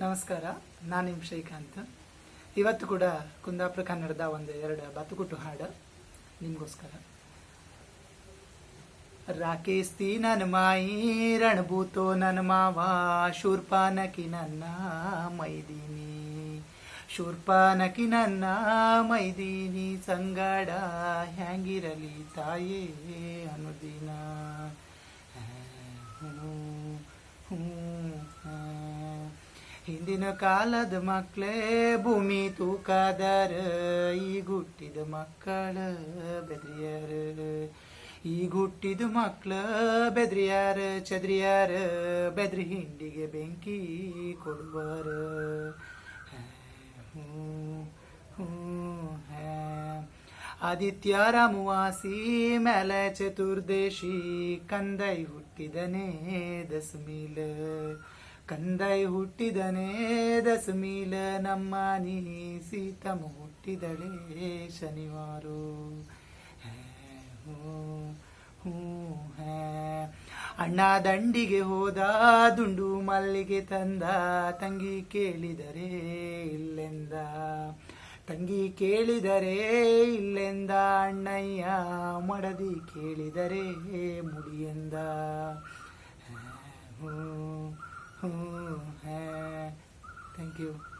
ನಮಸ್ಕಾರ, ನಾನು ನಿಮ್ಮ ಶ್ರೀಕಾಂತ್. ಇವತ್ತು ಕೂಡ ಕುಂದಾಪುರ ಕನ್ನಡದ ಒಂದು ಎರಡು ಬತುಕುಟು ಹಾಡು ನಿಮಗೋಸ್ಕರ. ರಾಕೇಸ್ತಿ ನನ್ನ ಮಾಯಿ, ರಣಭೂತೋ ನನ್ನ ಮಾವ, ಶೂರ್ಪಾನಕಿ ನನ್ನ ಮೈದೀನಿ. ಶೂರ್ಪಾನಕಿ ನನ್ನ ಮೈದೀನಿ, ಸಂಗಡ ಹ್ಯಾಂಗಿರಲಿ ತಾಯೇ ಅನುದಿನ. ಹಿಂದಿನ ಕಾಲದ ಮಕ್ಕಳೇ ಭೂಮಿ ತೂಕಾದರ ಈಗ ಹುಟ್ಟಿದ ಮಕ್ಕಳ ಬೆದ್ರಿಯಾರ ಈಗ ಹುಟ್ಟಿದ ಮಕ್ಕಳ ಬೆದ್ರಿಯಾರ ಚದ್ರಿಯಾರ ಬೆದ್ರಿ ಹಿಂಡಿಗೆ ಬೆಂಕಿ ಕೊಡುವರ ಹ್ಞೂ ಹ್ಞೂ ಹ್ಯಾ. ಆದಿತ್ಯ ರಾಮವಾಸಿ ಮೇಲ ಚತುರ್ದೇಶಿ ಕಂದೈ ಹುಟ್ಟಿದನೇ ದಸಮೀಲ ಕಂದೈ ಹುಟ್ಟಿದನೇ ದಸಮೀಲ, ನಮ್ಮ ನೀ ಸೀತಮ್ಮ ಹುಟ್ಟಿದಳೆ ಶನಿವಾರ. ಅಣ್ಣ ದಂಡಿಗೆ ಹೋದ, ದುಂಡು ಮಲ್ಲಿಗೆ ತಂದ, ತಂಗಿ ಕೇಳಿದರೆ ಇಲ್ಲೆಂದ? ತಂಗಿ ಕೇಳಿದರೆ ಇಲ್ಲೆಂದ? ಅಣ್ಣಯ್ಯ ಮಡದಿ ಕೇಳಿದರೆ ಮುಡಿಯೆಂದ? Thank you.